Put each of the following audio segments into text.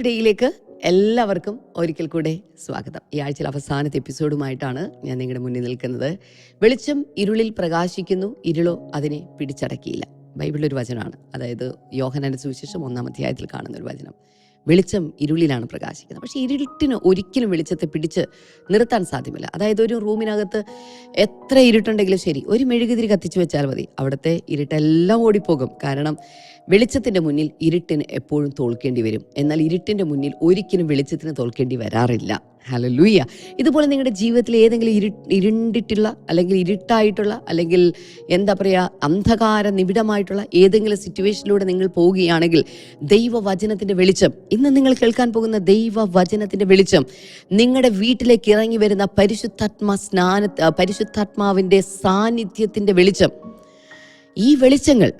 ടുഡേയിലേക്ക് എല്ലാവർക്കും ഒരിക്കൽ കൂടെ സ്വാഗതം. ഈ ആഴ്ചയിൽ അവസാനത്തെ എപ്പിസോഡുമായിട്ടാണ് ഞാൻ നിങ്ങളുടെ മുന്നിൽ നിൽക്കുന്നത്. വെളിച്ചം ഇരുളിൽ പ്രകാശിക്കുന്നു ഇരുളോ അതിനെ പിടിച്ചടക്കിയില്ല. ബൈബിളിലൊരു വചനമാണ്. അതായത് യോഹനന്റെ സുവിശേഷം ഒന്നാം അധ്യായത്തിൽ കാണുന്ന ഒരു വചനം. വെളിച്ചം ഇരുളിലാണ് പ്രകാശിക്കുന്നത്. പക്ഷേ ഇരുട്ടിന് ഒരിക്കലും വെളിച്ചത്തെ പിടിച്ച് നിർത്താൻ സാധ്യമല്ല. അതായത് ഒരു റൂമിനകത്ത് എത്ര ഇരുട്ടുണ്ടെങ്കിലും ശരി ഒരു മെഴുകുതിരി കത്തിച്ചു വെച്ചാൽ മതി. അവിടുത്തെ ഇരുട്ടെല്ലാം ഓടിപ്പോകും. കാരണം വെളിച്ചത്തിന്റെ മുന്നിൽ ഇരുട്ടിന് എപ്പോഴും തോൽക്കേണ്ടി വരും. എന്നാൽ ഇരുട്ടിന്റെ മുന്നിൽ ഒരിക്കലും വെളിച്ചത്തിന് തോൽക്കേണ്ടി വരാറില്ല. ഹലോ ലൂയ്യ ഇതുപോലെ നിങ്ങളുടെ ജീവിതത്തിൽ ഏതെങ്കിലും ഇരു ഇരുണ്ടിട്ടുള്ള അല്ലെങ്കിൽ ഇരുട്ടായിട്ടുള്ള അല്ലെങ്കിൽ എന്താ പറയുക അന്ധകാര നിബിഡമായിട്ടുള്ള ഏതെങ്കിലും സിറ്റുവേഷനിലൂടെ നിങ്ങൾ പോവുകയാണെങ്കിൽ ദൈവവചനത്തിന്റെ വെളിച്ചം ഇന്ന് നിങ്ങൾ കേൾക്കാൻ പോകുന്ന ദൈവവചനത്തിന്റെ വെളിച്ചം നിങ്ങളുടെ വീട്ടിലേക്ക് ഇറങ്ങി വരുന്ന പരിശുദ്ധാത്മാ സ്നാന പരിശുദ്ധാത്മാവിന്റെ സാന്നിധ്യത്തിന്റെ വെളിച്ചം ഈ വെളിച്ചങ്ങൾ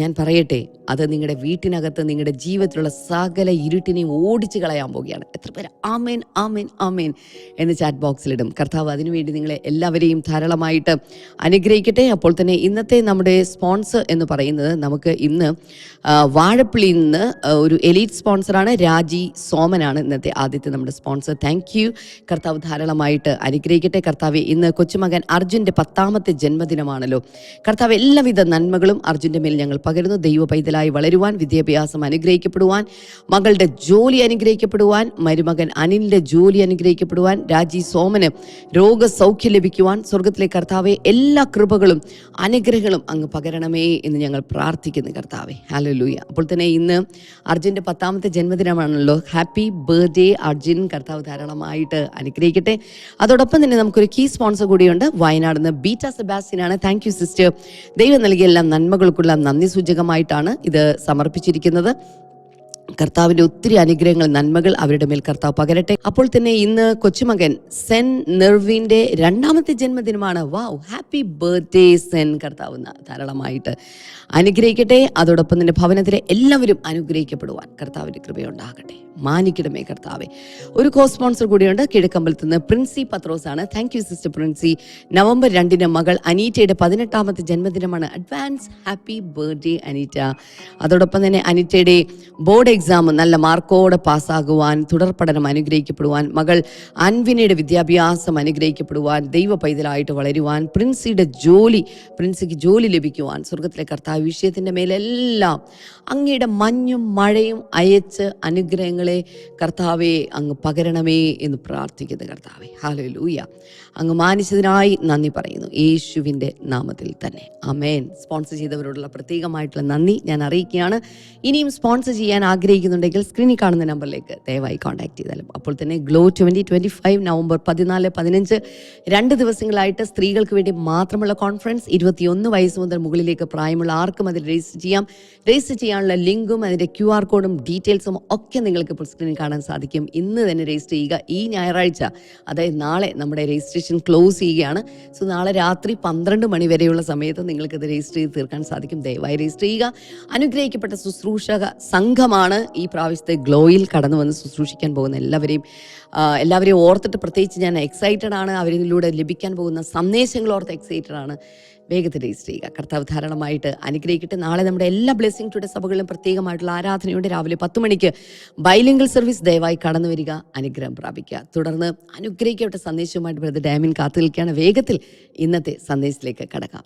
ഞാൻ പറയട്ടെ അത് നിങ്ങളുടെ വീട്ടിനകത്ത് നിങ്ങളുടെ ജീവിതത്തിലുള്ള സകല ഇരുട്ടിനെയും ഓടിച്ചു കളയാൻ പോവുകയാണ്. എത്ര പേര്? ആമേൻ ആമേൻ ആമേൻ എന്ന് ചാറ്റ് ബോക്സിലിടും കർത്താവ് അതിനുവേണ്ടി നിങ്ങളെ എല്ലാവരെയും ധാരാളമായിട്ട് അനുഗ്രഹിക്കട്ടെ. അപ്പോൾ തന്നെ ഇന്നത്തെ നമ്മുടെ സ്പോൺസർ എന്ന് പറയുന്നത് നമുക്ക് ഇന്ന് വാഴപ്പിള്ളിയിൽ നിന്ന് ഒരു എലീറ്റ് സ്പോൺസറാണ് രാജി സോമനാണ് ഇന്നത്തെ ആദ്യത്തെ നമ്മുടെ സ്പോൺസർ താങ്ക് യു കർത്താവ് ധാരാളമായിട്ട് അനുഗ്രഹിക്കട്ടെ. കർത്താവ് ഇന്ന് കൊച്ചുമകൻ അർജുന്റെ പത്താമത്തെ ജന്മദിനമാണല്ലോ. കർത്താവ് എല്ലാവിധ നന്മകളും അർജുന്റെ മേൽ ഞങ്ങൾ പകരുന്നു. ദൈവ പൈതലായി വളരുവാൻ വിദ്യാഭ്യാസം അനുഗ്രഹിക്കപ്പെടുവാൻ മകളുടെ ജോലി അനുഗ്രഹിക്കപ്പെടുവാൻ മരുമകൻ അനിലിന്റെ ജോലി അനുഗ്രഹിക്കപ്പെടുവാൻ രാജി സോമന് രോഗസൗഖ്യം ലഭിക്കുവാൻ സ്വർഗത്തിലെ കർത്താവെ എല്ലാ കൃപകളും അനുഗ്രഹങ്ങളും അങ്ങ് പകരണമേ എന്ന് ഞങ്ങൾ പ്രാർത്ഥിക്കുന്നു കർത്താവെ. ഹല്ലേലൂയ അപ്പോൾ തന്നെ ഇന്ന് അർജുന്റെ പത്താമത്തെ ജന്മദിനമാണല്ലോ. Happy birthday Arjun. കർത്താവ് ധാരാളമായിട്ട് അനുഗ്രഹിക്കട്ടെ. അതോടൊപ്പം തന്നെ നമുക്കൊരു കീ സ്പോൺസർ കൂടിയുണ്ട്. വയനാട് നിന്ന് ബീറ്റ സെബാസ്റ്റിനാണ് താങ്ക് യു സിസ്റ്റർ ദൈവം നൽകിയ എല്ലാ നന്മകൾക്കുള്ള നന്ദി സൂചകമായിട്ടാണ് ഇത് സമർപ്പിച്ചിരിക്കുന്നത്. കർത്താവിന്റെ ഒത്തിരി അനുഗ്രഹങ്ങൾ നന്മകൾ അവരുടെ മേൽ കർത്താവ് പകരട്ടെ. അപ്പോൾ തന്നെ ഇന്ന് കൊച്ചുമകൻ സെൻ നെർവിന്റെ രണ്ടാമത്തെ ജന്മദിനമാണ്. വാവ് ഹാപ്പി ബർത്ത്ഡേ സെൻ കർത്താവ് ധാരാളമായിട്ട്. അനുഗ്രഹിക്കട്ടെ. അതോടൊപ്പം തന്നെ ഭവനത്തിലെ എല്ലാവരും അനുഗ്രഹിക്കപ്പെടുവാൻ കർത്താവിന്റെ കൃപയുണ്ടാകട്ടെ. മാനിക്കണമേ കർത്താവെ. ഒരു കോ സ്പോൺസർ കൂടിയുണ്ട്. കിഴക്കമ്പലത്ത് നിന്ന് പ്രിൻസി പത്രോസ് ആണ് thank you sister Princy. November രണ്ടിന് മകൾ അനീറ്റയുടെ പതിനെട്ടാമത്തെ ജന്മദിനമാണ്. Advance happy birthday Aneeta. അതോടൊപ്പം തന്നെ അനീറ്റയുടെ ബോർഡ് എക്സാം നല്ല മാർക്കോടെ പാസ്സാകുവാൻ തുടർ പഠനം അനുഗ്രഹിക്കപ്പെടുവാൻ മകൾ അൻവിനയുടെ വിദ്യാഭ്യാസം അനുഗ്രഹിക്കപ്പെടുവാൻ ദൈവ പൈതലായിട്ട് വളരുവാൻ പ്രിൻസിയുടെ ജോലി പ്രിൻസിക്ക് ജോലി ലഭിക്കുവാൻ സ്വർഗത്തിലെ കർത്താവ് വിഷയത്തിന്റെ മേലെല്ലാം അങ്ങയുടെ മഞ്ഞും മഴയും അയച്ച് അനുഗ്രഹങ്ങളെ കർത്താവെ അങ്ങ് പകരണമേ എന്ന് പ്രാർത്ഥിക്കുന്നു കർത്താവെ. ലൂയ അങ്ങ് മാനിച്ചതിനായി നന്ദി പറയുന്നു. യേശുവിന്റെ നാമത്തിൽ തന്നെ. അമേൻ സ്പോൺസർ ചെയ്തവരോടുള്ള പ്രത്യേകമായിട്ടുള്ള നന്ദി ഞാൻ അറിയിക്കുകയാണ്. ഇനിയും സ്പോൺസർ ചെയ്യാൻ ആഗ്രഹിക്കുന്നുണ്ടെങ്കിൽ സ്ക്രീനിൽ കാണുന്ന നമ്പറിലേക്ക് ദയവായി കോൺടാക്ട് ചെയ്താലും അപ്പോൾ തന്നെ glow twenty twenty five November പതിനാല് പതിനഞ്ച് രണ്ട് ദിവസങ്ങളായിട്ട് സ്ത്രീകൾക്ക് വേണ്ടി മാത്രമുള്ള കോൺഫറൻസ് ഇരുപത്തിയൊന്ന് വയസ്സ് മുതൽ മുകളിലേക്ക് പ്രായമുള്ള ആർക്കും അതിൽ രജിസ്റ്റർ ചെയ്യാം. രജിസ്റ്റർ ചെയ്യാനുള്ള ലിങ്കും അതിന്റെ ക്യു ആർ കോഡും ഡീറ്റെയിൽസും ഒക്കെ നിങ്ങൾക്ക് ഇപ്പോൾ സ്ക്രീനിൽ കാണാൻ സാധിക്കും. ഇന്ന് തന്നെ രജിസ്റ്റർ ചെയ്യുക. ഈ ഞായറാഴ്ച അതായത് നാളെ നമ്മുടെ രജിസ്ട്രേഷൻ ക്ലോസ് ചെയ്യുകയാണ്. സോ നാളെ രാത്രി പന്ത്രണ്ട് മണി വരെയുള്ള സമയത്ത് നിങ്ങൾക്ക് ഇത് രജിസ്റ്റർ ചെയ്ത് തീർക്കാൻ സാധിക്കും. ദയവായി രജിസ്റ്റർ ചെയ്യുക. അനുഗ്രഹിക്കപ്പെട്ട ശുശ്രൂഷക സംഘമാണ് ഈ പ്രാവശ്യത്തെ ഗ്ലോയിൽ കടന്നു വന്ന് ശുശ്രൂഷിക്കാൻ പോകുന്ന എല്ലാവരെയും. എല്ലാവരെയും ഓർത്തിട്ട് പ്രത്യേകിച്ച് ഞാൻ എക്സൈറ്റഡ് ആണ്. അവരിലൂടെ ലഭിക്കാൻ പോകുന്ന സന്ദേശങ്ങൾ ഓർത്ത് എക്സൈറ്റഡ് ആണ്. വേഗത്തിൽ രജിസ്റ്റർ ചെയ്യുക. കർത്താവ് ധാരാളമായിട്ട് അനുഗ്രഹിക്കട്ടെ. നാളെ നമ്മുടെ എല്ലാ ബ്ലെസ്സിംഗ് ടുഡേ സഭകളിലും പ്രത്യേകമായിട്ടുള്ള ആരാധനയുണ്ട് രാവിലെ പത്ത് മണിക്ക് ബൈലിംഗൽ സർവീസ് ദയവായി കടന്നു വരിക അനുഗ്രഹം പ്രാപിക്കുക. തുടർന്ന് അനുഗ്രഹിക്കപ്പെട്ട സന്ദേശവുമായിട്ട് ബ്രദർ ഡാമിൻ കാത്തു നിൽക്കുകയാണ് വേഗത്തിൽ ഇന്നത്തെ സന്ദേശത്തിലേക്ക് കടക്കാം.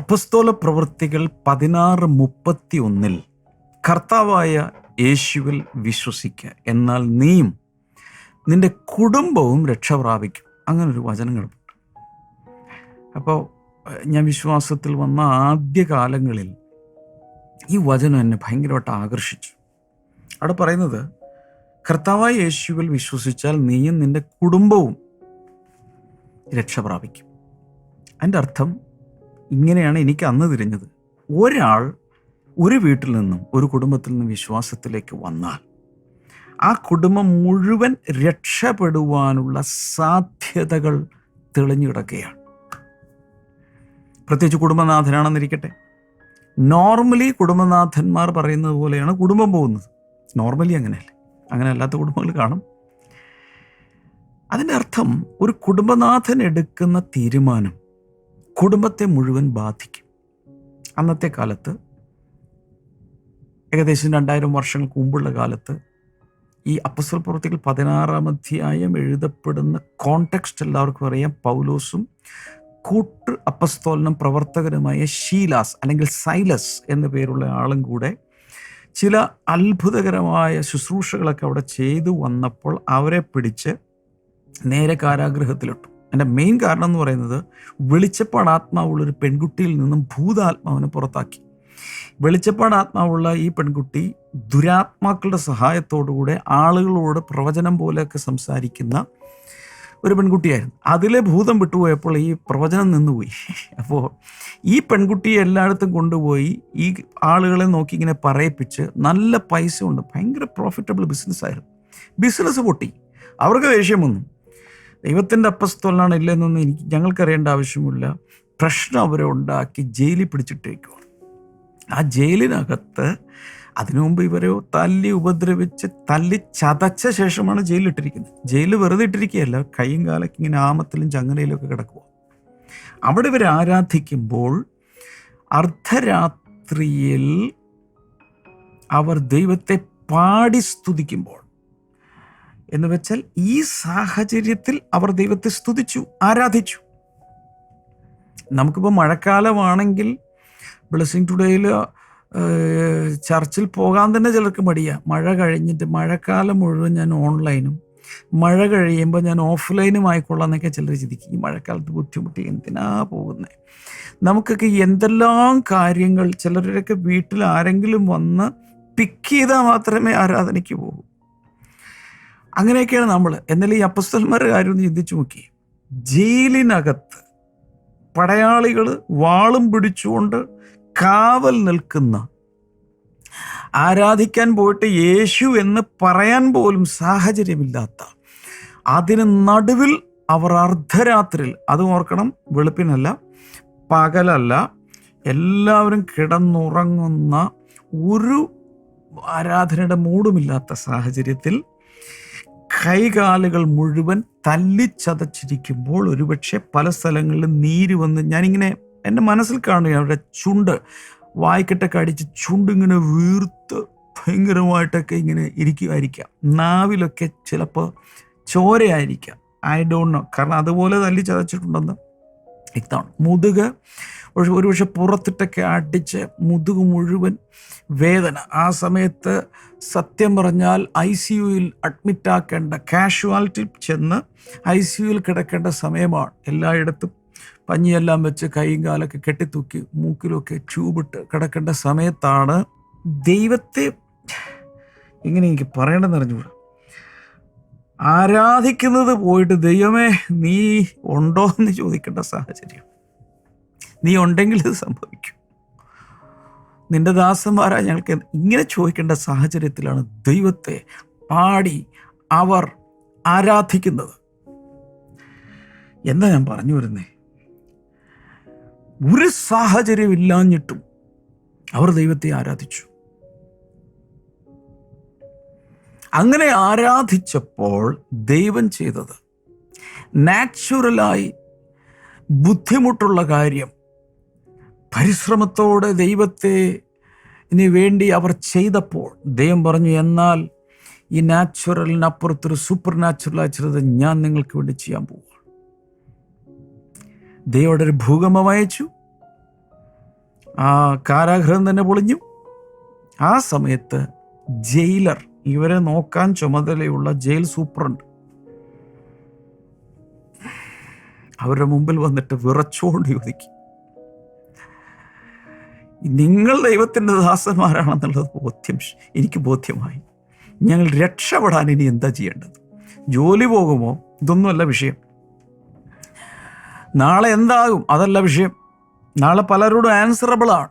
അപ്പസ്തോല പ്രവൃത്തികൾ പതിനാറ് മുപ്പത്തി ഒന്നിൽ കർത്താവായ യേശുവിൽ വിശ്വസിക്കുക എന്നാൽ നീയും നിന്റെ കുടുംബവും രക്ഷ പ്രാപിക്കും. അങ്ങനെ ഒരു വചനങ്ങൾ അപ്പോൾ ഞാൻ വിശ്വാസത്തിൽ വന്ന ആദ്യ കാലങ്ങളിൽ ഈ വചനം എന്നെ ഭയങ്കരമായിട്ട് ആകർഷിച്ചു. അവിടെ പറയുന്നത് കർത്താവായ യേശുവിൽ വിശ്വസിച്ചാൽ നീയും നിന്റെ കുടുംബവും രക്ഷ പ്രാപിക്കും. അതിന്റെ അർത്ഥം ഇങ്ങനെയാണ് എനിക്ക് അന്ന് തിരിഞ്ഞത്. ഒരാൾ ഒരു വീട്ടിൽ നിന്നും ഒരു കുടുംബത്തിൽ നിന്നും വിശ്വാസത്തിലേക്ക് വന്നാൽ ആ കുടുംബം മുഴുവൻ രക്ഷപ്പെടുവാനുള്ള സാധ്യതകൾ തെളിഞ്ഞു കിടക്കുകയാണ്. പ്രത്യേകിച്ച് കുടുംബനാഥനാണെന്നിരിക്കട്ടെ. നോർമലി കുടുംബനാഥന്മാർ പറയുന്നത് പോലെയാണ് കുടുംബം പോകുന്നത്. നോർമലി അങ്ങനെയല്ലേ? അങ്ങനെ അല്ലാത്ത കുടുംബങ്ങൾ കാണും. അതിന്റെ അർത്ഥം ഒരു കുടുംബനാഥൻ എടുക്കുന്ന തീരുമാനം കുടുംബത്തെ മുഴുവൻ ബാധിക്കും. അന്നത്തെ കാലത്ത് ഏകദേശം രണ്ടായിരം വർഷങ്ങൾക്ക് മുമ്പുള്ള കാലത്ത് ഈ അപ്പസ്വൽ പ്രവൃത്തികൾ പതിനാറാം അധ്യായം എഴുതപ്പെടുന്ന കോണ്ടെക്സ്റ്റ് എല്ലാവർക്കും അറിയാം. പൗലോസും കൂട്ടു അപ്പസ്തോലനം പ്രവർത്തകനുമായ ഷീലാസ് അല്ലെങ്കിൽ സൈലസ് എന്ന പേരുള്ള ആളും കൂടെ ചില അത്ഭുതകരമായ ശുശ്രൂഷകളൊക്കെ അവിടെ ചെയ്തു വന്നപ്പോൾ അവരെ പിടിച്ച് നേരെ കാരാഗൃഹത്തിലിട്ടു എന്റെ മെയിൻ കാരണം എന്ന് പറയുന്നത് വെളിച്ചപ്പാട് ആത്മാവുള്ളൊരു പെൺകുട്ടിയിൽ നിന്നും ഭൂതാത്മാവിനെ പുറത്താക്കി. വെളിച്ചപ്പാട് ആത്മാവുള്ള ഈ പെൺകുട്ടി ദുരാത്മാക്കളുടെ സഹായത്തോടുകൂടെ ആളുകളോട് പ്രവചനം പോലെയൊക്കെ സംസാരിക്കുന്ന ഒരു പെൺകുട്ടിയായിരുന്നു. അതിലെ ഭൂതം വിട്ടുപോയപ്പോൾ ഈ പ്രവചനം നിന്നുപോയി. അപ്പോൾ ഈ പെൺകുട്ടിയെ എല്ലായിടത്തും കൊണ്ടുപോയി ഈ ആളുകളെ നോക്കി ഇങ്ങനെ പറയിപ്പിച്ച് നല്ല പൈസ ഉണ്ട് ഭയങ്കര പ്രോഫിറ്റബിൾ ബിസിനസ്സായിരുന്നു ബിസിനസ് പൊട്ടി. അവർക്ക് ദേഷ്യം വന്നു. ദൈവത്തിന്റെ അപ്പസ്തോലാണ് ഇല്ലെന്നൊന്നും എനിക്ക് ഞങ്ങൾക്കറിയേണ്ട ആവശ്യമില്ല. പ്രശ്നം അവരെ ഉണ്ടാക്കി ജയിലിൽ പിടിച്ചിട്ടേക്കുവാണ്. ആ ജയിലിനകത്ത് അതിനു മുമ്പ് ഇവരെ തല്ലി ഉപദ്രവിച്ച് തല്ലി ചതച്ച ശേഷമാണ് ജയിലിലിട്ടിരിക്കുന്നത്. ജയിലിൽ വെറുതെ ഇട്ടിരിക്കുകയല്ല കൈയും കാലൊക്കെ ഇങ്ങനെ ആമത്തിലും ചങ്ങലയിലും ഒക്കെ കിടക്കുക അവിടെ ഇവർ ആരാധിക്കുമ്പോൾ അർദ്ധരാത്രിയിൽ അവർ ദൈവത്തെ പാടി സ്തുതിക്കുമ്പോൾ എന്ന് വെച്ചാൽ ഈ സാഹചര്യത്തിൽ അവർ ദൈവത്തെ സ്തുതിച്ചു ആരാധിച്ചു. നമുക്കിപ്പോൾ മഴക്കാലമാണെങ്കിൽ ബ്ലെസ്സിങ് ടുഡേയിൽ ചർച്ചിൽ പോകാൻ തന്നെ ചിലർക്ക് മടിയാ. മഴ കഴിഞ്ഞിട്ട് മഴക്കാലം മുഴുവൻ ഞാൻ ഓൺലൈനും മഴ കഴിയുമ്പോൾ ഞാൻ ഓഫ്ലൈനും ആയിക്കൊള്ളാം എന്നൊക്കെ ചിലർ ചിന്തിക്കും. ഈ മഴക്കാലത്ത് ബുദ്ധിമുട്ടി എന്തിനാ പോകുന്നത് നമുക്കൊക്കെ എന്തെല്ലാം കാര്യങ്ങൾ ചിലരുടെയൊക്കെ വീട്ടിൽ ആരെങ്കിലും വന്ന് പിക്ക് ചെയ്താൽ മാത്രമേ ആരാധനയ്ക്ക് പോകൂ. അങ്ങനെയൊക്കെയാണ് നമ്മൾ എന്നാൽ ഈ അപ്പസ്തന്മാരുടെ കാര്യം ഒന്ന് ചിന്തിച്ചു നോക്കി. ജയിലിനകത്ത് പടയാളികൾ വാളും പിടിച്ചുകൊണ്ട് കാവൽ നിൽക്കുന്ന ആരാധിക്കാൻ പോയിട്ട് യേശു എന്ന് പറയാൻ പോലും സാഹചര്യമില്ലാത്ത അതിന് നടുവിൽ അവർ അർദ്ധരാത്രിയിൽ അത് ഓർക്കണം വെളുപ്പിനല്ല പകലല്ല എല്ലാവരും കിടന്നുറങ്ങുന്ന ഒരു ആരാധനയുടെ മൂടുമില്ലാത്ത സാഹചര്യത്തിൽ കൈകാലുകൾ മുഴുവൻ തല്ലിച്ചതച്ചിരിക്കുമ്പോൾ ഒരുപക്ഷെ പല സ്ഥലങ്ങളിലും നീര് വന്ന് ഞാനിങ്ങനെ എന്റെ മനസ്സിൽ കാണുക അവരുടെ ചുണ്ട്. വായിക്കെട്ടൊക്കെ അടിച്ച് ചുണ്ടിങ്ങനെ വീർത്ത് ഭയങ്കരമായിട്ടൊക്കെ ഇങ്ങനെ ഇരിക്കുമായിരിക്കാം നാവിലൊക്കെ ചിലപ്പോൾ ചോരയായിരിക്കാം. ഐ ഡോണ്ട് നോ കാരണം അതുപോലെ തല്ലി ചതച്ചിട്ടുണ്ടെന്ന് ഇതാണ്. മുതുക് ഒരു ഒരുപക്ഷെ പുറത്തിട്ടൊക്കെ അടിച്ച് മുതുക് മുഴുവൻ വേദന. ആ സമയത്ത് സത്യം പറഞ്ഞാൽ ഐ സി യുയിൽ അഡ്മിറ്റാക്കേണ്ട കാഷ്വാലിറ്റി ചെന്ന് ഐ സി യുയിൽ കിടക്കേണ്ട സമയമാണ്. എല്ലായിടത്തും പഞ്ഞിയെല്ലാം വെച്ച് കൈയും കാലൊക്കെ കെട്ടിത്തൂക്കി മൂക്കിലൊക്കെ ട്യൂബിട്ട് കിടക്കേണ്ട സമയത്താണ് ദൈവത്തെ ഇങ്ങനെ എനിക്ക് പറയേണ്ടതെന്ന് അറിഞ്ഞുകൂടാ ആരാധിക്കുന്നത് പോയിട്ട് ദൈവമേ നീ ഉണ്ടോ എന്ന് ചോദിക്കേണ്ട സാഹചര്യം. നീ ഉണ്ടെങ്കിൽ ഇത് സംഭവിക്കും. നിന്റെ ദാസന്മാരാ ഞങ്ങൾക്ക് ഇങ്ങനെ ചോദിക്കേണ്ട സാഹചര്യത്തിലാണ് ദൈവത്തെ പാടി അവർ ആരാധിക്കുന്നത്. എന്താ ഞാൻ പറഞ്ഞു വരുന്നേ? ഒരു സാഹചര്യം ഇല്ലാഞ്ഞിട്ടും അവർ ദൈവത്തെ ആരാധിച്ചു. അങ്ങനെ ആരാധിച്ചപ്പോൾ ദൈവം ചെയ്തത്. നാച്ചുറലായി ബുദ്ധിമുട്ടുള്ള കാര്യം. പരിശ്രമത്തോടെ ദൈവത്തെ ഇനി വേണ്ടി അവർ ചെയ്തപ്പോൾ ദൈവം പറഞ്ഞു എന്നാൽ ഈ നാച്ചുറലിനപ്പുറത്തൊരു സൂപ്പർ നാച്ചുറലായി ചെറുത് ഞാൻ നിങ്ങൾക്ക് വേണ്ടി ചെയ്യാൻ പോവുകയാണ്. ദൈവയുടെ ഒരു ഭൂകമ്പം അയച്ചു. ആ കാരാഗ്രഹം തന്നെ പൊളിഞ്ഞു. ആ സമയത്ത് ജയിലർ ഇവരെ നോക്കാൻ ചുമതലയുള്ള ജയിൽ സൂപ്രണ്ട്. അവരുടെ മുമ്പിൽ വന്നിട്ട് വിറച്ചുകൊണ്ട് ചോദിക്കും. നിങ്ങൾ ദൈവത്തിന്റെ ദാസന്മാരാണെന്നുള്ളത് ബോധ്യം എനിക്ക് ബോധ്യമായി. ഞങ്ങൾ രക്ഷപ്പെടാൻ ഇനി എന്താ ചെയ്യേണ്ടത്? ജോലി പോകുമോ? ഇതൊന്നുമല്ല വിഷയം. നാളെ എന്താകും? അതല്ല വിഷയം. നാളെ പലരോടും ആൻസറബിളാണ്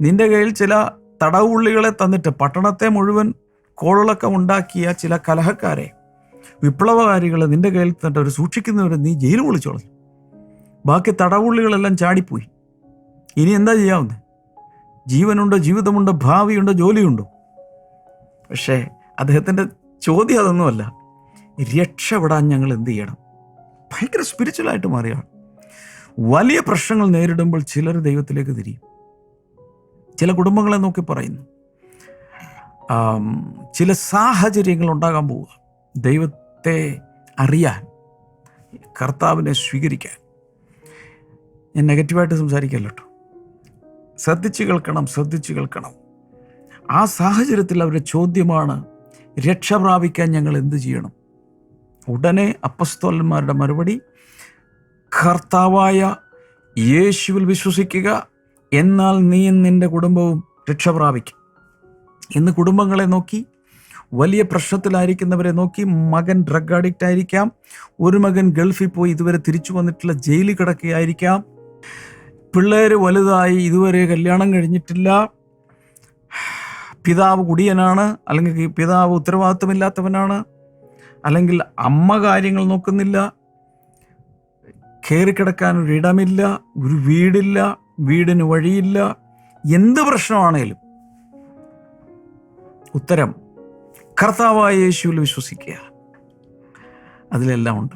നിന്റെ കയ്യിൽ ചില തടവുള്ളികളെ തന്നിട്ട് പട്ടണത്തെ മുഴുവൻ കോളിളക്കം ഉണ്ടാക്കിയ ചില കലഹക്കാരെ വിപ്ലവകാരികളെ നിന്റെ കയ്യിൽ തന്നിട്ട് അവർ സൂക്ഷിക്കുന്നവരെ നീ ജയിൽ വിളിച്ചോളൂ ബാക്കി തടവുള്ളികളെല്ലാം ചാടിപ്പോയി. ഇനി എന്താ ചെയ്യാവുന്നത് ജീവനുണ്ടോ ജീവിതമുണ്ടോ ഭാവിയുണ്ടോ ജോലിയുണ്ടോ? പക്ഷേ അദ്ദേഹത്തിന്റെ ചോദ്യം അതൊന്നുമല്ല. രക്ഷപ്പെടാൻ ഞങ്ങൾ എന്ത് ചെയ്യണം? ഭയങ്കര സ്പിരിച്വലായിട്ട് മാറിയാണ് വലിയ പ്രശ്നങ്ങൾ നേരിടുമ്പോൾ ചിലർ ദൈവത്തിലേക്ക് തിരിയും. ചില കുടുംബങ്ങളെ നോക്കി പറയുന്നു. ചില സാഹചര്യങ്ങൾ ഉണ്ടാകാൻ പോവുക. ദൈവത്തെ അറിയാൻ കർത്താവിനെ സ്വീകരിക്കാൻ. ഞാൻ നെഗറ്റീവായിട്ട് സംസാരിക്കല്ലോ ശ്രദ്ധിച്ച് കേൾക്കണം ശ്രദ്ധിച്ച് കേൾക്കണം. ആ സാഹചര്യത്തിൽ അവരുടെ ചോദ്യമാണ് രക്ഷ പ്രാപിക്കാൻ ഞങ്ങൾ എന്ത് ചെയ്യണം? ഉടനെ അപ്പസ്തോലന്മാരുടെ മറുപടി കർത്താവായ യേശുവിൽ വിശ്വസിക്കുക എന്നാൽ നീയും നിന്റെ കുടുംബവും രക്ഷ പ്രാപിക്കും. ഇന്ന് കുടുംബങ്ങളെ നോക്കി വലിയ പ്രശ്നത്തിലായിരിക്കുന്നവരെ നോക്കി മകൻ ഡ്രഗ് അഡിക്റ്റ് ആയിരിക്കാം ഒരു മകൻ ഗൾഫിൽ പോയി ഇതുവരെ തിരിച്ചു വന്നിട്ടുള്ള ജയിലിൽ കിടക്കുകയായിരിക്കാം. പിള്ളേർ വലുതായി ഇതുവരെ കല്യാണം കഴിഞ്ഞിട്ടില്ല. പിതാവ് കുടിയനാണ് അല്ലെങ്കിൽ പിതാവ് ഉത്തരവാദിത്വമില്ലാത്തവനാണ് അല്ലെങ്കിൽ അമ്മ കാര്യങ്ങൾ നോക്കുന്നില്ല. കയറിക്കിടക്കാൻ ഒരു ഇടമില്ല ഒരു വീടില്ല വീടിന് വഴിയില്ല. എന്ത് പ്രശ്നമാണേലും ഉത്തരം കർത്താവായ യേശുവിൽ വിശ്വസിക്കുക. അതിലെല്ലാം ഉണ്ട്.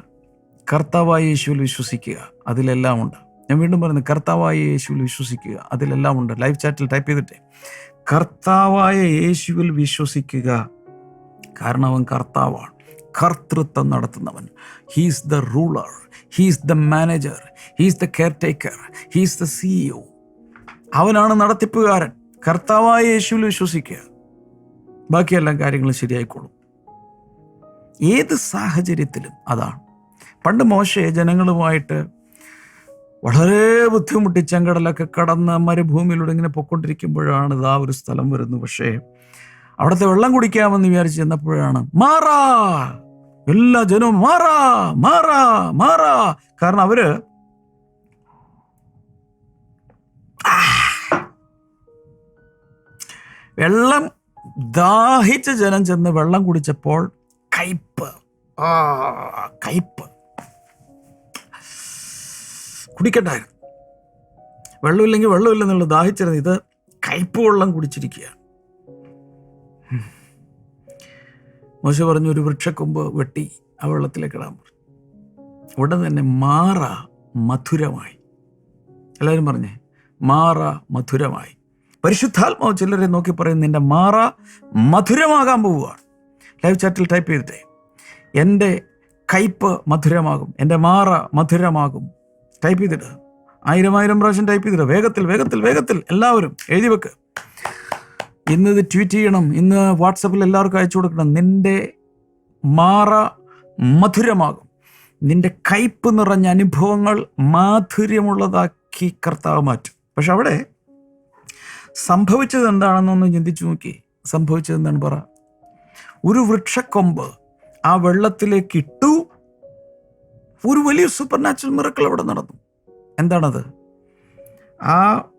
കർത്താവായ യേശുവിൽ വിശ്വസിക്കുക. അതിലെല്ലാം ഉണ്ട്. ഞാൻ വീണ്ടും പറയുന്നു കർത്താവായ യേശുവിൽ വിശ്വസിക്കുക. അതിലെല്ലാം ഉണ്ട്. ലൈവ് ചാറ്റിൽ ടൈപ്പ് ചെയ്തിട്ട്. കർത്താവായ യേശുവിൽ വിശ്വസിക്കുക. കാരണം അവൻ കർത്താവാണ്. കർത്തൃത്വം നടത്തുന്നവൻ. He's the ruler he's the manager he's the caretaker he's the CEO അവനാണ് നടത്തിപ്പുകാരൻ. കർത്താവായ യേശുവിൽ വിശ്വസിക്കുക. ബാക്കിയെല്ലാം കാര്യങ്ങൾ ശരിയായിക്കോളും. ഏത് സാഹചര്യത്തിലും അതാണ്. പണ്ട് മോശയെ ജനങ്ങളുമായിട്ട് വളരെ ബുദ്ധിമുട്ടി ചെങ്കടലൊക്കെ കടന്ന് മരുഭൂമിയിലൂടെ ഇങ്ങനെ പൊക്കൊണ്ടിരിക്കുമ്പോഴാണ് ഇതാ ഒരു സ്ഥലം വരുന്നു പക്ഷേ അവിടുത്തെ വെള്ളം കുടിക്കാമെന്ന് വിചാരിച്ച് ചെന്നപ്പോഴാണ് മാറാ! എല്ലാ ജനവും മാറാ! മാറാ! മാറാ! കാരണം അവർ വെള്ളം ദാഹിച്ച ജനം ചെന്ന് വെള്ളം കുടിച്ചപ്പോൾ കയ്പ് ആ കയ്പ് കുടിക്കണ്ടായിരുന്നു. വെള്ളമില്ലെങ്കിൽ വെള്ളമില്ലെന്നുള്ള ദാഹിച്ചിരുന്നു ഇത് കയ്പ് വെള്ളം കുടിച്ചിരിക്കുകയാണ്. മോശ പറഞ്ഞു ഒരു വൃക്ഷക്കൊമ്പ് വെട്ടി ആ വെള്ളത്തിലേക്ക് ഇടാൻ പറഞ്ഞു. ഉടൻ തന്നെ മാറ മധുരമായി. എല്ലാവരും പറഞ്ഞേ മാറ മധുരമായി. പരിശുദ്ധാത്മാവ് ചിലരെ നോക്കി പറയും നിന്റെ മാറ മധുരമാകാൻ പോവുകയാണ് ലൈവ് ചാറ്റിൽ ടൈപ്പ് ചെയ്തിട്ടേ എന്റെ കയ്പ് മധുരമാകും എന്റെ മാറ മധുരമാകും. ടൈപ്പ് ചെയ്തിട്ട് ആയിരം ആയിരം പ്രാവശ്യം ടൈപ്പ് ചെയ്തിട്ട് വേഗത്തിൽ വേഗത്തിൽ വേഗത്തിൽ എല്ലാവരും എഴുതി വെക്ക്. ഇന്ന് ഇത് ട്വീറ്റ് ചെയ്യണം ഇന്ന് വാട്സപ്പിൽ എല്ലാവർക്കും അയച്ചു കൊടുക്കണം. നിന്റെ മാറ മധുരമാകും നിന്റെ കയ്പ് നിറഞ്ഞ അനുഭവങ്ങൾ മാധുര്യമുള്ളതാക്കി കർത്താവ് മാറ്റും. പക്ഷെ അവിടെ സംഭവിച്ചത് എന്താണെന്നൊന്ന് ചിന്തിച്ചു നോക്കി. സംഭവിച്ചത് എന്താണ് പറ. ഒരു വൃക്ഷക്കൊമ്പ് ആ വെള്ളത്തിലേക്ക് ഇട്ടു. ഒരു വലിയ സൂപ്പർ നാച്ചുറൽ മിറക്കൾ അവിടെ നടന്നു. എന്താണത്? ആ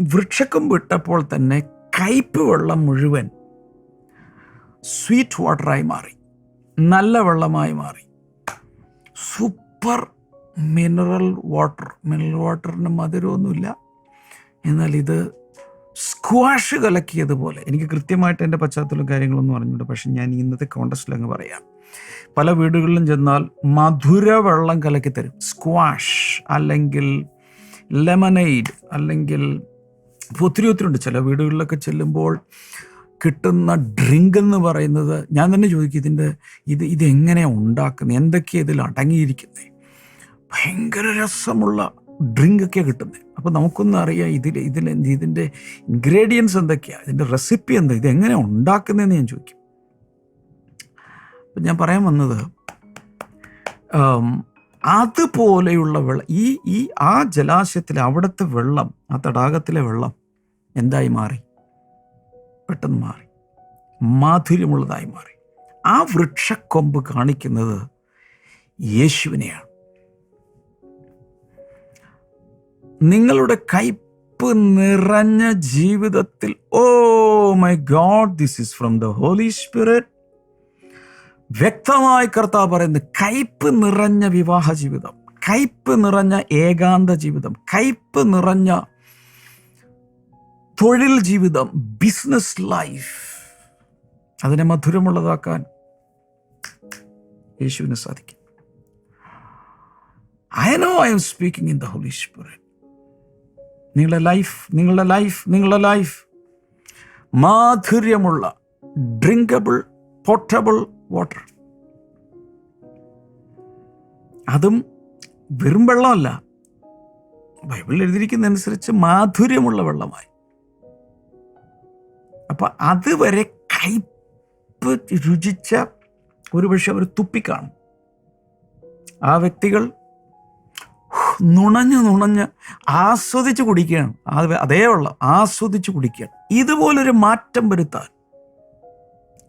വൃക്ഷക്കൊമ്പ് ഇട്ടപ്പോൾ തന്നെ കയ്പ് വെള്ളം മുഴുവൻ സ്വീറ്റ് വാട്ടറായി മാറി. നല്ല വെള്ളമായി മാറി. സൂപ്പർ മിനറൽ വാട്ടർ മിനറൽ വാട്ടറിന് മധുരമൊന്നുമില്ല. എന്നാൽ ഇത് സ്ക്വാഷ് കലക്കിയതുപോലെ. എനിക്ക് കൃത്യമായിട്ട് എന്റെ പശ്ചാത്തലം കാര്യങ്ങളൊന്നും അറിഞ്ഞുണ്ട് പക്ഷെ ഞാൻ ഇന്നത്തെ കോണ്ടസ്റ്റിൽ അങ്ങ് പറയാം. പല വീടുകളിലും ചെന്നാൽ മധുര വെള്ളം കലക്കി തരും. സ്ക്വാഷ് അല്ലെങ്കിൽ ലെമനൈഡ് അല്ലെങ്കിൽ ഒത്തിരി ഒത്തിരി ഉണ്ട്. ചില വീടുകളിലൊക്കെ ചെല്ലുമ്പോൾ കിട്ടുന്ന ഡ്രിങ്ക് എന്ന് പറയുന്നത് ഞാൻ തന്നെ ചോദിക്കും ഇതിന്റെ ഇത് ഇതെങ്ങനെയാണ് ഉണ്ടാക്കുന്നത്? എന്തൊക്കെയാണ് ഇതിൽ അടങ്ങിയിരിക്കുന്നത്? ഭയങ്കര രസമുള്ള ഡ്രിങ്ക് ഒക്കെ കിട്ടുന്നത് അപ്പോൾ നമുക്കൊന്ന് അറിയാം ഇതിൽ ഇതിൽ ഇതിന്റെ ഇൻഗ്രീഡിയൻസ് എന്തൊക്കെയാണ് ഇതിന്റെ റെസിപ്പി എന്താ ഇത് എങ്ങനെ ഉണ്ടാക്കുന്നതെന്ന് ഞാൻ ചോദിക്കും. അപ്പം ഞാൻ പറയാൻ വന്നത് അതുപോലെയുള്ള വെള്ളം ഈ ഈ ആ ജലാശയത്തിലെ അവിടുത്തെ വെള്ളം ആ തടാകത്തിലെ വെള്ളം എന്തായി മാറി? പെട്ടെന്ന് മാറി. മാധുര്യമുള്ളതായി മാറി. ആ വൃക്ഷക്കൊമ്പ് കാണിക്കുന്നത് യേശുവിനെയാണ്. നിങ്ങളുടെ കയ്പ് നിറഞ്ഞ ജീവിതത്തിൽ ഓ my God this is from the holy spirit. വ്യക്തമായി കർത്താവ് പറയുന്നത് കയ്പ് നിറഞ്ഞ വിവാഹ ജീവിതം കയ്പ് നിറഞ്ഞ ഏകാന്ത ജീവിതം കയ്പ് നിറഞ്ഞ തൊഴിൽ ജീവിതം ബിസിനസ് ലൈഫ്. അതിനെ മധുരമുള്ളതാക്കാൻ യേശുവിന് സാധിക്കും. I know I'm speaking in the holy spirit നിങ്ങളുടെ ലൈഫ് നിങ്ങളുടെ ലൈഫ് നിങ്ങളുടെ ലൈഫ്. മാധുര്യമുള്ള ഡ്രിങ്കബിൾ പോർട്ടബിൾ വാട്ടർ അതും വെറും വെള്ളമല്ല. ബൈബിളിൽ എഴുതിയിരിക്കുന്നതനുസരിച്ച് മാധുര്യമുള്ള വെള്ളമായി. അപ്പം അതുവരെ കയ്പ് രുചിച്ച ഒരുപക്ഷെ അവർ തുപ്പിക്കാണും. ആ വ്യക്തികൾ നുണഞ്ഞ് നുണഞ്ഞ് ആസ്വദിച്ച് കുടിക്കുകയാണ്. അത് അതേ വെള്ളം ആസ്വദിച്ച് കുടിക്കുകയാണ്. ഇതുപോലൊരു മാറ്റം വരുത്താൻ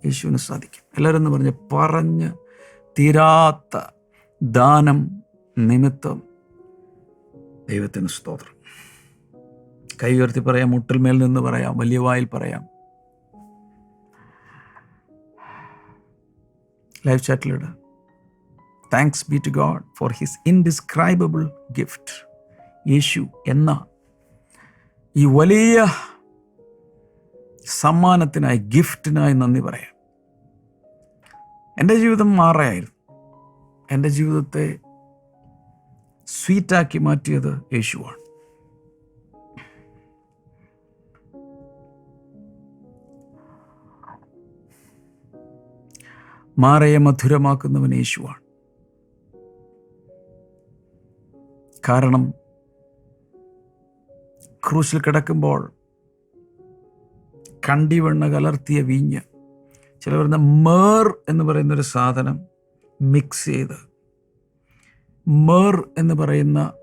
യേശുവിന് സാധിക്കും. എല്ലാവരും എന്ന് പറഞ്ഞ് പറഞ്ഞ് തീരാത്ത ദാനം നിമിത്തം ദൈവത്തിന് സ്തോത്രം. കൈ ഉയർത്തി പറയാം മുട്ടിൽമേൽ നിന്ന് പറയാം വലിയ വായിൽ പറയാം. Live ചാറ്റിലിട് thanks be to God for his indescribable gift യേശു എന്ന ഈ വലിയ സമ്മാനത്തിനായി ഗിഫ്റ്റിനായി നന്ദി പറയാം. എന്റെ ജീവിതം മാറയായിരുന്നു എന്റെ ജീവിതത്തെ സ്വീറ്റാക്കി മാറ്റിയത് യേശുവാണ്. മാറയെ മധുരമാക്കുന്നവൻ യേശുവാണ്. കാരണം ക്രൂശിൽ കിടക്കുമ്പോൾ കണ്ടിവെണ്ണ കലർത്തിയ വീഞ്ഞ്. ചില പറയുന്ന മേർ എന്ന് പറയുന്നൊരു സാധനം മിക്സ് ചെയ്ത്. മേർ എന്ന് പറയുന്ന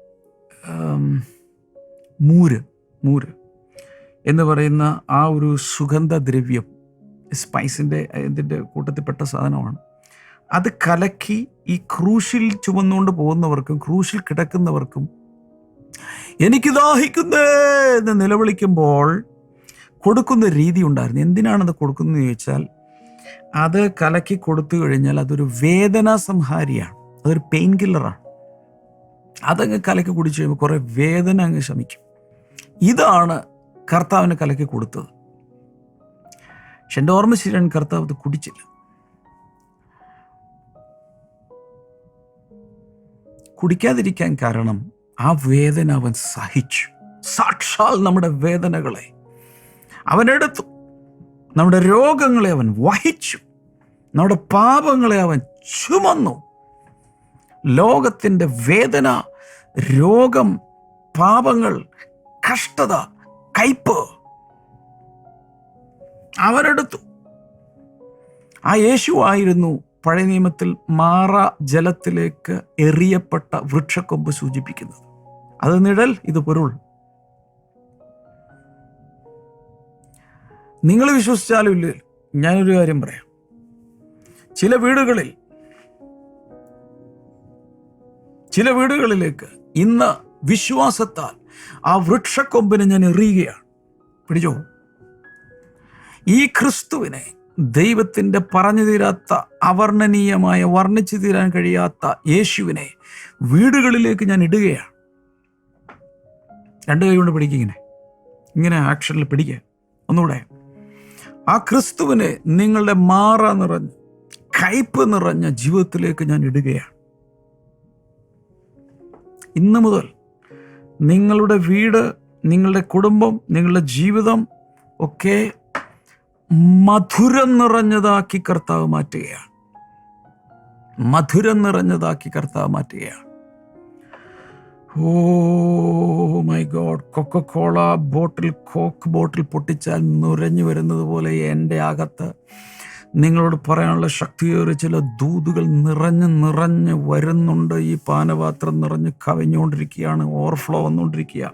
മൂര് മൂര് എന്ന് പറയുന്ന ആ ഒരു സുഗന്ധദ്രവ്യം സ്പൈസിന്റെ ഇതിന്റെ കൂട്ടത്തിൽപ്പെട്ട സാധനമാണ്. അത് കലക്കി ഈ ക്രൂശിൽ ചുമന്നുകൊണ്ട് പോകുന്നവർക്കും ക്രൂശിൽ കിടക്കുന്നവർക്കും എനിക്ക് ദാഹിക്കുന്നേ എന്ന് നിലവിളിക്കുമ്പോൾ കൊടുക്കുന്ന രീതി ഉണ്ടായിരുന്നു. എന്തിനാണത് കൊടുക്കുന്നത് ചോദിച്ചാൽ അത് കലക്കി കൊടുത്തു കഴിഞ്ഞാൽ അതൊരു വേദനാ സംഹാരിയാണ്. അതൊരു പെയിൻ കില്ലറാണ്. അതങ്ങ് കലക്കി കുടിച്ചു കഴിയുമ്പോൾ കുറേ വേദന അങ്ങ് ശമിക്കും. ഇതാണ് കർത്താവിന് കലക്കി കൊടുത്തത്. പക്ഷെ എന്റെ ഓർമ്മ ശരിയാണ് കർത്താവ് അത് കുടിച്ചില്ല. കുടിക്കാതിരിക്കാൻ കാരണം ആ വേദന അവൻ സഹിച്ചു. സാക്ഷാൽ നമ്മുടെ വേദനകളെ അവനെടുത്തു നമ്മുടെ രോഗങ്ങളെ അവൻ വഹിച്ചു. നമ്മുടെ പാപങ്ങളെ അവൻ ചുമന്നു. ലോകത്തിന്റെ വേദന രോഗം പാപങ്ങൾ കഷ്ടത കയ്പ് അവരെടുത്തു ആ യേശുവായിരുന്നു പഴയ നിയമത്തിൽ മാറ ജലത്തിലേക്ക് എറിയപ്പെട്ട വൃക്ഷക്കൊമ്പ് സൂചിപ്പിക്കുന്നത്. അത് നിഴൽ ഇത് പൊരുൾ. നിങ്ങൾ വിശ്വസിച്ചാലും ഇല്ല. ഞാനൊരു കാര്യം പറയാം. ചില വീടുകളിൽ ചില വീടുകളിലേക്ക് ഇന്ന് വിശ്വാസത്താൽ ആ വൃക്ഷക്കൊമ്പിനെ ഞാൻ എറിയുകയാണ്. പിടിച്ചോ? ഈ ക്രിസ്തുവിനെ ദൈവത്തിന്റെ പറഞ്ഞു തീരാത്ത അവർണനീയമായ വർണിച്ചു തീരാൻ കഴിയാത്ത യേശുവിനെ വീടുകളിലേക്ക് ഞാൻ ഇടുകയാണ്. രണ്ട് കൈ കൊണ്ട് പിടിക്കുക ഇങ്ങനെ ഇങ്ങനെ ആക്ഷനിൽ പിടിക്കുക ഒന്നുകൂടെ. ആ ക്രിസ്തുവിനെ നിങ്ങളുടെ മാറ നിറഞ്ഞ് കയ്പ് നിറഞ്ഞ ജീവിതത്തിലേക്ക് ഞാൻ ഇടുകയാണ്. ഇന്നു മുതൽ നിങ്ങളുടെ വീട് നിങ്ങളുടെ കുടുംബം നിങ്ങളുടെ ജീവിതം ഒക്കെ മധുരം നിറഞ്ഞതാക്കി കർത്താവ് മാറ്റുകയാണ്. മധുരം നിറഞ്ഞതാക്കി കർത്താവ് മാറ്റുകയാണ്. ഓ my God. Coca Cola bottle coke bottle പൊട്ടിച്ചാൽ നുരഞ്ഞു വരുന്നത് പോലെ എന്റെ അകത്ത് നിങ്ങളോട് പറയാനുള്ള ശക്തിയേറിയ ചില ദൂതുകൾ നിറഞ്ഞ് നിറഞ്ഞ് വരുന്നുണ്ട്. ഈ പാനപാത്രം നിറഞ്ഞ് കവിഞ്ഞുകൊണ്ടിരിക്കുകയാണ്. ഓവർഫ്ലോ വന്നുകൊണ്ടിരിക്കുക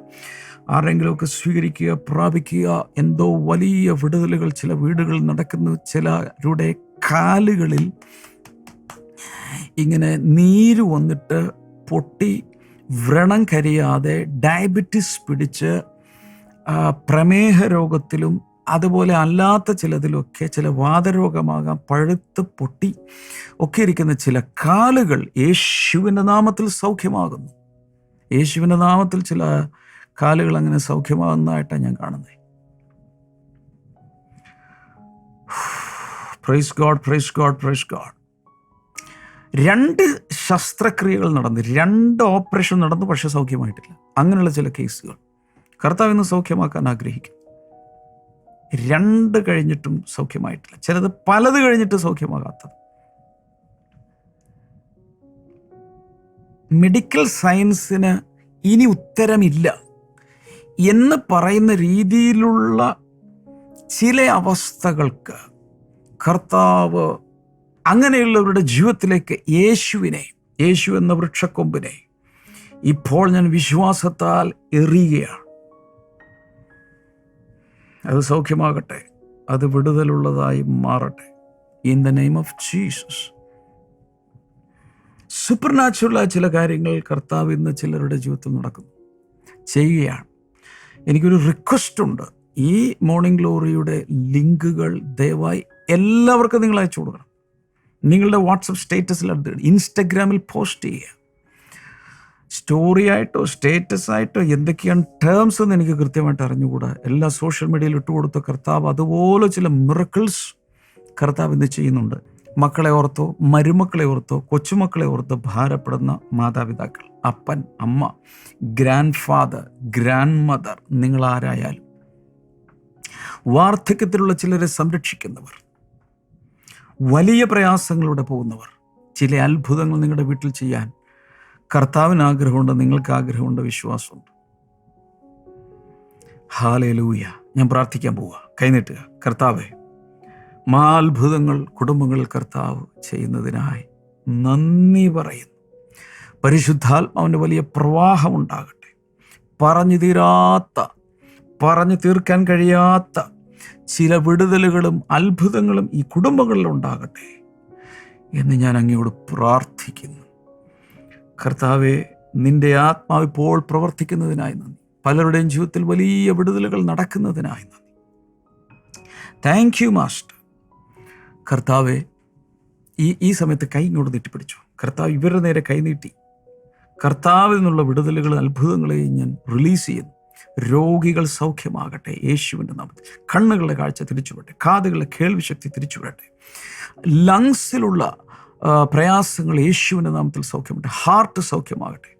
ആരെങ്കിലുമൊക്കെ സ്വീകരിക്കുക പ്രാപിക്കുക എന്തോ വലിയ വിടുതലുകൾ ചില വീടുകളിൽ നടക്കുന്നു ചിലരുടെ കാലുകളിൽ ഇങ്ങനെ നീര് വന്നിട്ട് പൊട്ടി വ്രണം കരിയാതെ ഡയബറ്റിസ് പിടിച്ച് പ്രമേഹ രോഗത്തിലും അതുപോലെ അല്ലാത്ത ചിലതിലൊക്കെ ചില വാതരോഗമാകാം പഴുത്ത് പൊട്ടി ഒക്കെ ഇരിക്കുന്ന ചില കാലുകൾ യേശുവിന്റെ നാമത്തിൽ സൗഖ്യമാകുന്നു. യേശുവിന്റെ നാമത്തിൽ ചില കാലുകൾ അങ്ങനെ സൗഖ്യമാകുന്നതായിട്ടാണ് ഞാൻ കാണുന്നത് praise God praise God praise God രണ്ട് ശസ്ത്രക്രിയകൾ നടന്നു രണ്ട് ഓപ്പറേഷൻ നടന്നു പക്ഷെ സൗഖ്യമായിട്ടില്ല. അങ്ങനെയുള്ള ചില കേസുകൾ. കർത്താവ് ഇന്ന് സൗഖ്യമാക്കാൻ ആഗ്രഹിക്കും രണ്ട് കഴിഞ്ഞിട്ടും സൗഖ്യമായിട്ടില്ല. ചിലത് പലത് കഴിഞ്ഞിട്ട് സൗഖ്യമാകാത്തത്. മെഡിക്കൽ സയൻസിന് ഇനി ഉത്തരമില്ല. എന്ന് പറയുന്ന രീതിയിലുള്ള ചില അവസ്ഥകൾക്ക് കർത്താവ് അങ്ങനെയുള്ളവരുടെ ജീവിതത്തിലേക്ക് യേശുവിനെ യേശു എന്ന വൃക്ഷക്കൊമ്പിനെ ഇപ്പോൾ ഞാൻ വിശ്വാസത്താൽ എറിയുകയാണ്. അത് സൗഖ്യമാകട്ടെ അത് വിടുതലുള്ളതായി മാറട്ടെ. In the name of Jesus super നാച്ചുറലായ ചില കാര്യങ്ങൾ കർത്താവ് ഇന്ന് ചിലരുടെ ജീവിതത്തിൽ നടക്കുന്നു. ചെയ്യുകയാണ്. എനിക്കൊരു റിക്വസ്റ്റ് ഉണ്ട്. ഈ മോർണിംഗ് ഗ്ലോറിയുടെ ലിങ്കുകൾ ദയവായി എല്ലാവർക്കും നിങ്ങൾ അയച്ചു കൊടുക്കണം. നിങ്ങളുടെ വാട്സപ്പ് സ്റ്റേറ്റസിൽ ഇൻസ്റ്റഗ്രാമിൽ പോസ്റ്റ് ചെയ്യുക. സ്റ്റോറി ആയിട്ടോ സ്റ്റേറ്റസ് ആയിട്ടോ എന്തൊക്കെയാണ് ടേംസ് എന്ന് എനിക്ക് കൃത്യമായിട്ട് അറിഞ്ഞുകൂടാ. എല്ലാ സോഷ്യൽ മീഡിയയിൽ ഇട്ടുകൊടുത്ത കർത്താവ് അതുപോലെ ചില മിറക്കിൾസ് കർത്താവ് ഇന്ന് ചെയ്യുന്നുണ്ട്. മക്കളെ ഓർത്തോ മരുമക്കളെ ഓർത്തോ കൊച്ചുമക്കളെ ഓർത്തോ ഭാരപ്പെടുന്ന മാതാപിതാക്കൾ. അപ്പൻ അമ്മ ഗ്രാൻഡ് ഫാദർ ഗ്രാൻഡ് മദർ നിങ്ങൾ ആരായാലും. വാർദ്ധക്യത്തിലുള്ള ചിലരെ സംരക്ഷിക്കുന്നവർ. വലിയ പ്രയാസങ്ങളിലൂടെ പോകുന്നവർ. ചില അത്ഭുതങ്ങൾ നിങ്ങളുടെ വീട്ടിൽ ചെയ്യാൻ കർത്താവിന് ആഗ്രഹമുണ്ട് നിങ്ങൾക്ക് ആഗ്രഹമുണ്ട് വിശ്വാസമുണ്ട്. ഹാലൂയ ഞാൻ പ്രാർത്ഥിക്കാൻ പോവുക. കൈനീട്ടുക. കർത്താവെ മാത്ഭുതങ്ങൾ കുടുംബങ്ങൾ കർത്താവ് ചെയ്യുന്നതിനായി നന്ദി പറയുന്നു. പരിശുദ്ധാത്മാവിന്റെ വലിയ പ്രവാഹം ഉണ്ടാകട്ടെ. പറഞ്ഞു തീരാത്ത പറഞ്ഞു തീർക്കാൻ കഴിയാത്ത ചില വിടുതലുകളും അത്ഭുതങ്ങളും ഈ കുടുംബങ്ങളിൽ ഉണ്ടാകട്ടെ എന്ന് ഞാൻ അങ്ങയോട് പ്രാർത്ഥിക്കുന്നു. കർത്താവെ നിന്റെ ആത്മാവ് ഇപ്പോൾ പ്രവർത്തിക്കുന്നതിനായി നന്ദി. പലരുടെയും ജീവിതത്തിൽ വലിയ വിടുതലുകൾ നടക്കുന്നതിനായി നന്ദി. താങ്ക് യു മാസ്റ്റർ കർത്താവെ ഈ ഈ സമയത്ത് കൈ ഇങ്ങോട്ട് നീട്ടിപ്പിടിച്ചു. കർത്താവ് ഇവരുടെ നേരെ കൈനീട്ടി കർത്താവിൽ നിന്നുള്ള വിടുതലുകളും അത്ഭുതങ്ങളെയും ഞാൻ റിലീസ് ചെയ്യുന്നു. രോഗികൾ സൗഖ്യമാകട്ടെ യേശുവിന്റെ നാമത്തിൽ. കണ്ണുകളുടെ കാഴ്ച തിരിച്ചുവിടട്ടെ കാതുകളുടെ കേൾവിശക്തി തിരിച്ചുവിടട്ടെ. ലങ്സിലുള്ള പ്രയാസങ്ങൾ യേശുവിന്റെ നാമത്തിൽ സൗഖ്യമാകട്ടെ ഹാർട്ട് സൗഖ്യമാകട്ടെ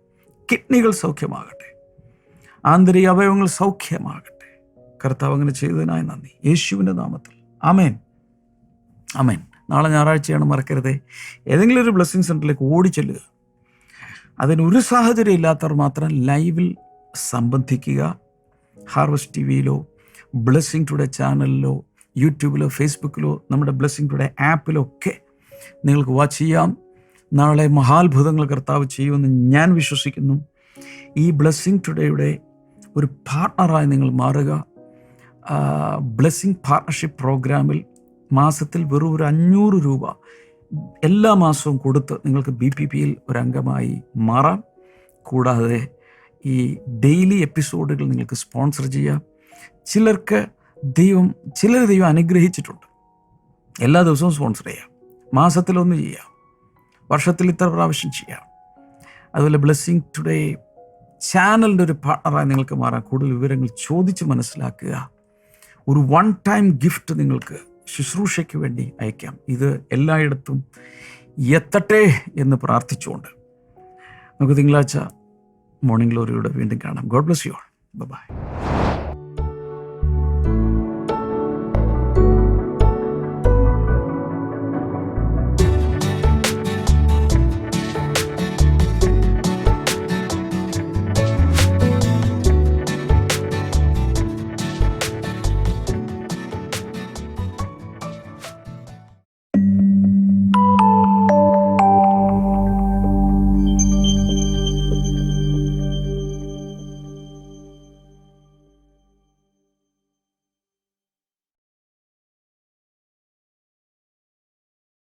കിഡ്നികൾ സൗഖ്യമാകട്ടെ ആന്തരിക അവയവങ്ങൾ സൗഖ്യമാകട്ടെ. കർത്താവ് അങ്ങനെ ചെയ്തതിനായി നന്ദി. യേശുവിന്റെ നാമത്തിൽ. അമേൻ അമേൻ നാളെ ഞായറാഴ്ചയാണ് മറക്കരുതേ. ഏതെങ്കിലും ഒരു ബ്ലെസ്സിങ് സെന്ററിലേക്ക് ഓടിച്ചെല്ലുക. അതിന് ഒരു സാഹചര്യം ഇല്ലാത്തവർ മാത്രം ലൈവിൽ സംബന്ധിക്കുക. ഹാർവസ്റ്റ് ടി വിയിലോ ബ്ലെസ്സിങ് ടുഡേ ചാനലിലോ യൂട്യൂബിലോ ഫേസ്ബുക്കിലോ നമ്മുടെ ബ്ലെസ്സിങ് ടുഡേ ആപ്പിലോ ഒക്കെ നിങ്ങൾക്ക് വാച്ച് ചെയ്യാം. നാളെ മഹാത്ഭുതങ്ങൾ കർത്താവ് ചെയ്യുമെന്ന് ഞാൻ വിശ്വസിക്കുന്നു. ഈ ബ്ലെസ്സിങ് ടുഡേയുടെ ഒരു പാർട്ണറായി നിങ്ങൾ മാറുക. ബ്ലെസ്സിങ് പാർട്ണർഷിപ്പ് പ്രോഗ്രാമിൽ മാസത്തിൽ വെറും ഒരു അഞ്ഞൂറ് രൂപ എല്ലാ മാസവും കൊടുത്ത് നിങ്ങൾക്ക് ബി പി പിയിൽ ഒരംഗമായി മാറാം. കൂടാതെ ഈ ഡെയിലി എപ്പിസോഡുകൾ നിങ്ങൾക്ക് സ്പോൺസർ ചെയ്യാം. ചിലർക്ക് ദൈവം ചിലർ ദൈവം അനുഗ്രഹിച്ചിട്ടുണ്ട്. എല്ലാ ദിവസവും സ്പോൺസർ ചെയ്യാം. മാസത്തിലൊന്ന് ചെയ്യാം. വർഷത്തിൽ ഇത്ര പ്രാവശ്യം ചെയ്യാം. അതുപോലെ ബ്ലെസ്സിങ് ടുഡേ ചാനലിന്റെ ഒരു പാർട്ണറായി നിങ്ങൾക്ക് മാറാം. കൂടുതൽ വിവരങ്ങൾ ചോദിച്ച് മനസ്സിലാക്കുക. ഒരു വൺ ടൈം ഗിഫ്റ്റ് നിങ്ങൾക്ക് ശുശ്രൂഷയ്ക്ക് വേണ്ടി അയക്കാം. ഇത് എല്ലായിടത്തും എത്തട്ടെ എന്ന് പ്രാർത്ഥിച്ചുകൊണ്ട് നമുക്ക് തിങ്കളാഴ്ച മോർണിംഗ് ഗ്ലോറിയോടെ വീണ്ടും കാണാം. God bless you all bye